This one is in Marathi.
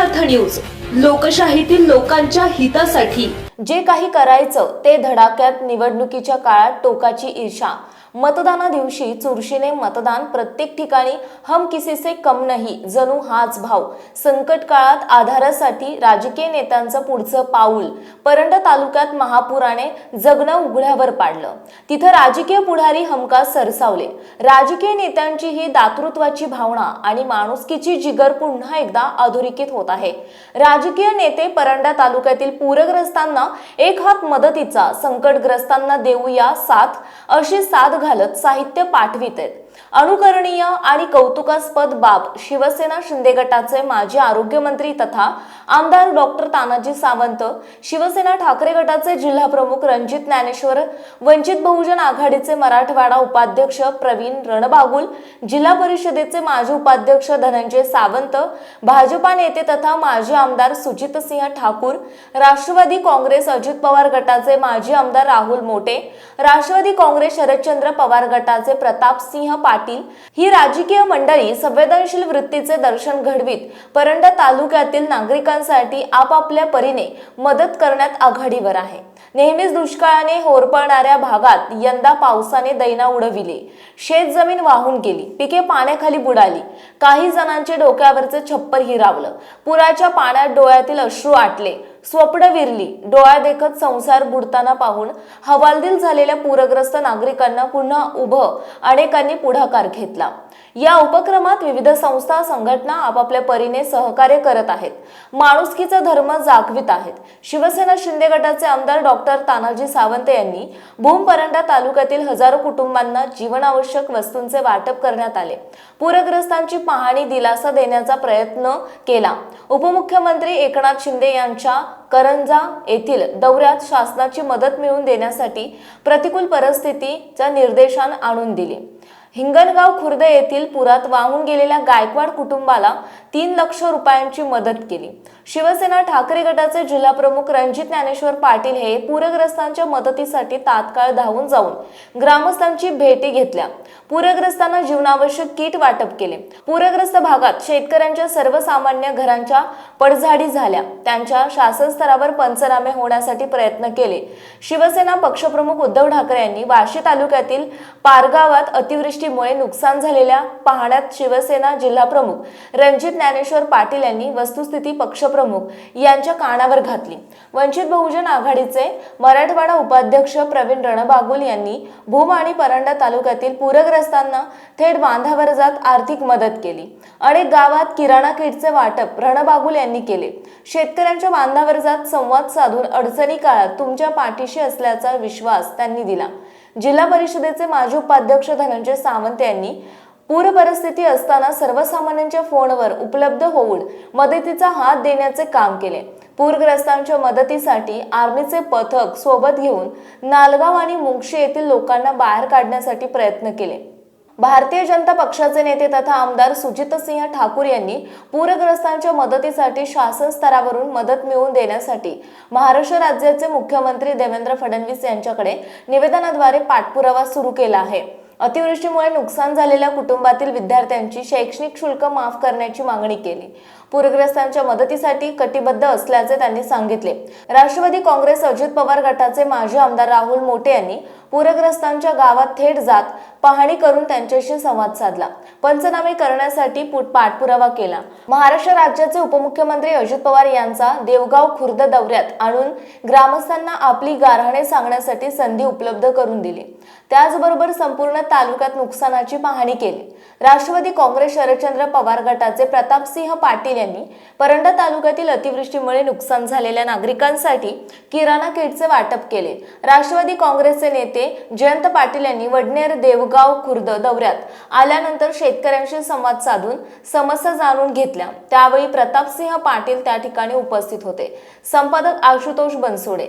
अर्थ न्यूज लोकशाहीतील लोकांच्या हितासाठी जे काही करायचं ते धडाक्यात निवडणुकीच्या काळात टोकाची ईर्षा मतदाना दिवशी चुरशीने मतदान प्रत्येक ठिकाणी हम किसीसे कम नाही जणू हाच भाव. संकट काळात आधारासाठी राजकीय नेत्यांचं पुढचं पाऊल. परंडा तालुक्यात महापुराने जगणं उघड्यावर पाडलं. तिथं राजकीय पुढारी हमखास सरसावले. राजकीय नेत्यांची ही दातृत्वाची भावना आणि माणुसकीची जिगर पुन्हा एकदा अधोरेखित होत आहे. राजकीय नेते परंडा तालुक्यातील पूरग्रस्तांना एक हात मदतीचा संकटग्रस्तांना देऊया साथ अशी साथ घालत साहित्य पाठवित आहेत. अनुकरणीय आणि कौतुकास्पद बाब शिवसेना शिंदे गटाचे माजी आरोग्यमंत्री तथा आमदार डॉक्टर तानाजी सावंत शिवसेना ठाकरे गटाचे जिल्हा प्रमुख रणजित ज्ञानेश्वर वंचित बहुजन आघाडीचे मराठवाडा उपाध्यक्ष प्रवीण रणबागुल जिल्हा परिषदेचे माजी उपाध्यक्ष धनंजय सावंत भाजपा नेते तथा माजी आमदार सुजितसिंह ठाकूर राष्ट्रवादी काँग्रेस अजित पवार गटाचे माजी आमदार राहुल मोटे राष्ट्रवादी काँग्रेस शरदचंद्र पवार गटाचे प्रतापसिंह पाटील ही राजकीय मंडळी संवेदनशील वृत्तीचे दर्शन घडवीत. परंडा तालुक्यातील नागरिकांसाठी आपापल्या परीने मदत करण्यात आघाडीवर आहे. नेहमीच दुष्काळाने होरपळणाऱ्या भागात यंदा पावसाने दैना उडविले. शेत जमीन वाहून गेली पिके पाण्याखाली बुडाली. काही जणांचे डोक्यावरचे छप्पर हिरावलं. पुराच्या पाण्यात डोळ्यातील अश्रू आटले. स्वप्न विरली. डोळ्या देखत संसार बुडताना पाहून हवालदिल झालेल्या पूरग्रस्त नागरिकांना पुन्हा उभं अनेकांनी पुढाकार घेतला. या उपक्रमात विविध संस्था संघटना आपापल्या परीने सहकार्य करत आहेत. माणुसकीचा धर्म जागवित आहेत. शिवसेना शिंदे गटाचे आमदार डॉक्टर तानाजी सावंत यांनी भूम परंडा तालुक्यातील हजारो कुटुंबांना जीवनावश्यक वस्तूंचे वाटप करण्यात आले. पूरग्रस्तांची पाहणी दिलासा देण्याचा प्रयत्न केला. उपमुख्यमंत्री एकनाथ शिंदे यांच्या करंजा येथील दौऱ्यात शासनाची मदत मिळवून देण्यासाठी प्रतिकूल परिस्थितीचा निर्देशान आणून दिले. हिंगणगाव खुर्द येथील पुरात वाहून गेलेल्या गायकवाड कुटुंबाला तीन लक्ष रुपयांची मदत केली. शिवसेना ठाकरे गटाचे जिल्हा प्रमुख रणजित ज्ञानेश्वर पाटील हे पूरग्रस्तांच्या मदतीसाठी तात्काळ धावून जाऊन ग्रामस्थांची भेटी घेतल्या. पूरग्रस्तांना जीवनावश्यक किट वाटप केले. पूरग्रस्त भागात शेतकऱ्यांच्या सर्वसामान्य घरांच्या पडझाडी झाल्या. त्यांच्या शासन स्तरावर पंचनामे होण्यासाठी प्रयत्न केले. शिवसेना पक्षप्रमुख उद्धव ठाकरे यांनी वाशी तालुक्यातील पारगावात अतिवृष्टीमुळे नुकसान झालेल्या पाहण्यात शिवसेना जिल्हाप्रमुख रणजित ज्ञानेश्वर पाटील यांनी वस्तुस्थिती पक्षप्रमुख यांच्या कानावर घातली. वंचित बहुजन आघाडीचे मराठवाडा उपाध्यक्ष प्रवीण रणबागुल यांनी भूम आणि परंडा तालुक्यातील पूरग्रस्तांना थेट बांधावर जात आर्थिक मदत केली अनेक गावात किराणा किटचे वाटप रणबागुल यांनी केले. शेतकऱ्यांच्या बांधावर जात संवाद साधून अडचणी काळात तुमच्या पाठीशी असल्याचा विश्वास त्यांनी दिला. जिल्हा परिषदेचे माजी उपाध्यक्ष धनंजय सावंत यांनी पूर परिस्थिती असताना सर्वसामान्यांच्या फोनवर उपलब्ध होऊन मदतीचा हात देण्याचे काम केले. पूरग्रस्तांच्या मदतीसाठी आर्मीचे पथक सोबत घेऊन नालगाव आणि मुंगशी येथील लोकांना बाहेर काढण्यासाठी प्रयत्न केले. भारतीय जनता पक्षाचे नेते तथा आमदार सुजितसिंह ठाकूर यांनी पूरग्रस्तांच्या मदतीसाठी शासन स्तरावरून मदत मिळवून देण्यासाठी महाराष्ट्र राज्याचे मुख्यमंत्री देवेंद्र फडणवीस यांच्याकडे निवेदनाद्वारे पाठपुरावा सुरू केला आहे. अतिवृष्टीमुळे नुकसान झालेल्या कुटुंबातील विद्यार्थ्यांची शैक्षणिक शुल्क माफ करण्याची मागणी केली. पूरग्रस्तांच्या मदतीसाठी कटिबद्ध असल्याचे त्यांनी सांगितले. राष्ट्रवादी काँग्रेस अजित पवार गटाचे माजी आमदार राहुल मोटे यांनी पूरग्रस्तांच्या गावात थेट जात पाहणी करून त्यांच्याशी संवाद साधला. पंचनामे करण्यासाठी पाठपुरावा केला. महाराष्ट्र राज्याचे उपमुख्यमंत्री अजित पवार यांचा देवगाव खुर्द दौऱ्यात आणून ग्रामस्थांना आपली गारहाणे सांगण्यासाठी संधी उपलब्ध करून दिली. त्याचबरोबर संपूर्ण तालुक्यात नुकसानाची पाहणी केली. राष्ट्रवादी काँग्रेस शरदचंद्र पवार गटाचे प्रतापसिंह पाटील यांनी परंडा तालुक्यातील अतिवृष्टीमुळे नुकसान झालेल्या नागरिकांसाठी किराणा किटचे वाटप केले. राष्ट्रवादी काँग्रेसचे नेते जयंत पाटील यांनी वडनेर देवगाव खुर्द दौऱ्यात आल्यानंतर शेतकऱ्यांशी संवाद साधून समस्या जाणून घेतल्या. त्यावेळी प्रतापसिंह पाटील त्या ठिकाणी उपस्थित होते. संपादक आशुतोष बनसोडे.